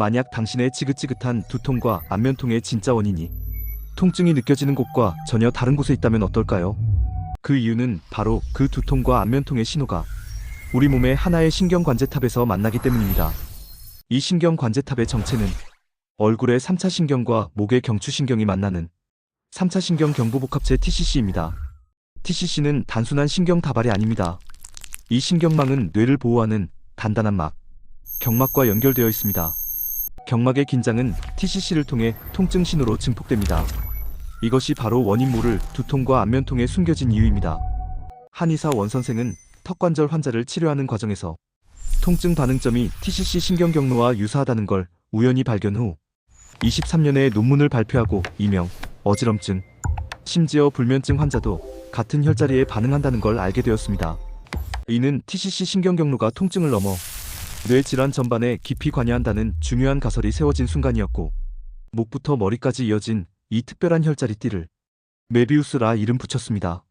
만약 당신의 지긋지긋한 두통과 안면통의 진짜 원인이 통증이 느껴지는 곳과 전혀 다른 곳에 있다면 어떨까요? 그 이유는 바로 그 두통과 안면통의 신호가 우리 몸의 하나의 신경관제탑에서 만나기 때문입니다. 이 신경관제탑의 정체는 얼굴의 3차 신경과 목의 경추신경이 만나는 3차 신경 경부복합체 TCC입니다. TCC는 단순한 신경 다발이 아닙니다. 이 신경망은 뇌를 보호하는 단단한 막, 경막과 연결되어 있습니다. 경막의 긴장은 TCC를 통해 통증 신호로 증폭됩니다. 이것이 바로 원인 모를 두통과 안면통에 숨겨진 이유입니다. 한의사 원 선생은 턱관절 환자를 치료하는 과정에서 통증 반응점이 TCC 신경 경로와 유사하다는 걸 우연히 발견 후 23년의 논문을 발표하고 이명 어지럼증, 심지어 불면증 환자도 같은 혈자리에 반응한다는 걸 알게 되었습니다. 이는 TCC 신경 경로가 통증을 넘어 뇌 질환 전반에 깊이 관여한다는 중요한 가설이 세워진 순간이었고 목부터 머리까지 이어진 이 특별한 혈자리 띠를 메비우스라 이름 붙였습니다.